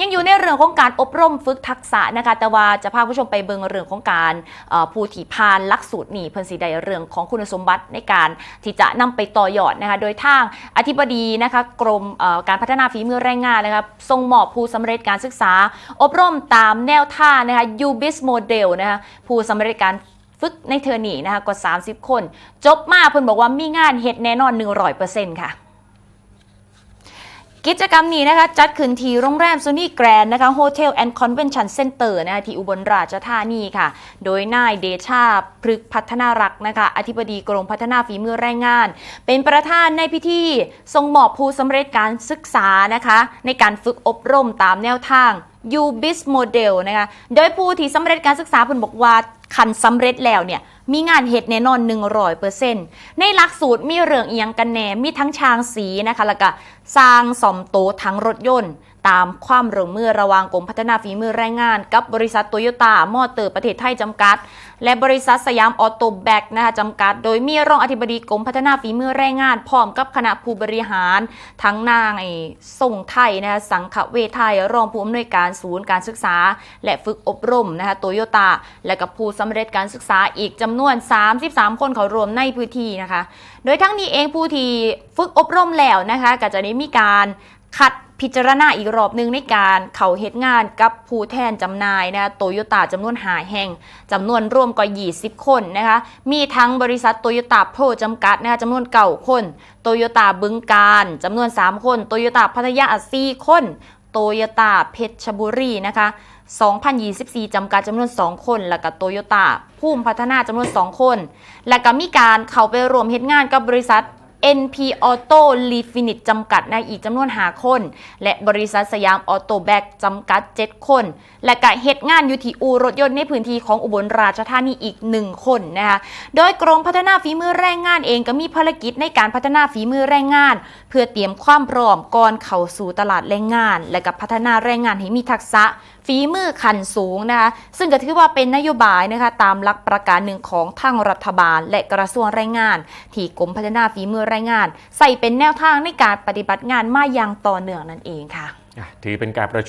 ยังอยู่ในเรื่องของการอบรมฝึกทักษะนะคะแต่ว่าจะพาผู้ชมไปเบิงเรื่องของการผู้ที่ผ่านหลักสูตรนี่เพิ่นสิได้เรื่องของคุณสมบัติในการที่จะนำไปต่อยอดนะคะโดยทางอธิบดีนะคะกรมการพัฒนาฝีมือแรงงานนะคะทรงมอบผู้สำเร็จการศึกษา อบรมตามแนวท่างนะคะ UBIS Model นะคะผู้สำเร็จการฝึกในเทอร์นี่นะคะกว่า 30 คน จบมาเพิ่นบอกว่ามีงานเฮ็ดแน่นอน 100%ค่ะ กิจกรรมนี้นะคะจัดขึ้นที่โรงแรมซูนี่แกรนนะคะโฮเทลแอนด์คอนเวนชั่นเซ็นเตอร์นะคะที่อุบลราชธานีค่ะ โดยนายเดชาพฤกษพัฒนารักนะคะอธิบดีกรมพัฒนาฝีมือแรงงาน เป็นประธานในพิธีทรงมอบผู้สำเร็จการศึกษานะคะในการฝึกอบรมตามแนวทาง UBIS Model นะคะโดยผู้ที่สำเร็จการศึกษาเพิ่นบอกว่าคันสำเร็จแล้วเนี่ยมีงานเห็ดแน่นอน 100%ในหลักสูตรมีเรื่องเอียงกันแน่ มีทั้งชางสีนะคะแล้วก็สร้างสอมโตทั้งรถยนต์ ตามความร่วมมือระหว่างกรมพัฒนาฝีมือแรงงาน กับบริษัทโตโยต้ามอเตอร์ประเทศไทยจำกัด และบริษัทสยามออโตแบกนะคะจำกัด โดยมีรองอธิบดีกรมพัฒนาฝีมือแรงงาน พร้อมกับคณะผู้บริหาร ทั้งนางไอส่งไทยนะคะสังขเวชไทย รองผู้อำนวยการศูนย์การศึกษา และฝึกอบรมนะคะโตโยต้าและกับผู้สำเร็จการศึกษาอีกจำนวน 33 คนเขารวมในพื้นที่นะคะ โดยทั้งนี้เองผู้ที่ฝึกอบรมแล้วนะคะก็จะได้มีการคัด พิจารณาอีกรอบหนึ่งในการเขาเหตุงานกับผู้แทนจำหน่ายนะโตโยต้าจำนวนหาแห่งจำนวนรวมกว่า 20 คนนะคะมีทั้งบริษัทโตโยต้าโพรจำกัดนะคะจำนวนเก่าคนโตโยต้าบึงการจำนวน 3 คนโตโยต้าพัทยาสี่คนโตโยต้าเพชรบุรีนะคะ2024 จำกัดจำนวน 2 คน แล้วก็โตโยต้าภูมิพัฒนาจำนวน 2 คน และก็มีการเข้าไปรวมเฮ็ดงานกับบริษัท NP Auto l e f i n i t จำกัดนะอีกจำนวน5คน และบริษัทสยามออโตแบกจำกัด 7 คน และก็เฮ็ดงานอยู่ที่อูรถยนต์ในพื้นที่ของอุบลราชธานีอีก 1 คนนะคะโดยกรมพัฒนาฝีมือแรงงานเองก็มีภารกิจในการพัฒนาฝีมือแรงงาน เพื่อเตรียมความพร้อมก่อนเข้าสู่ตลาดแรงงาน และก็พัฒนาแรงงานให้มีทักษะฝีมือขันสูงนะคะซึ่งก็ถือว่าเป็นนโยบายนะคะตามหลักประการหนึ่งของทางรัฐบาล และกระทรวงแรงงาน ที่กรมพัฒนาฝีมือแรงงาน ใส่เป็นแนวทางในการปฏิบัติงานมาอย่างต่อเนื่องนั่นเองค่ะอะถือเป็นการประชุม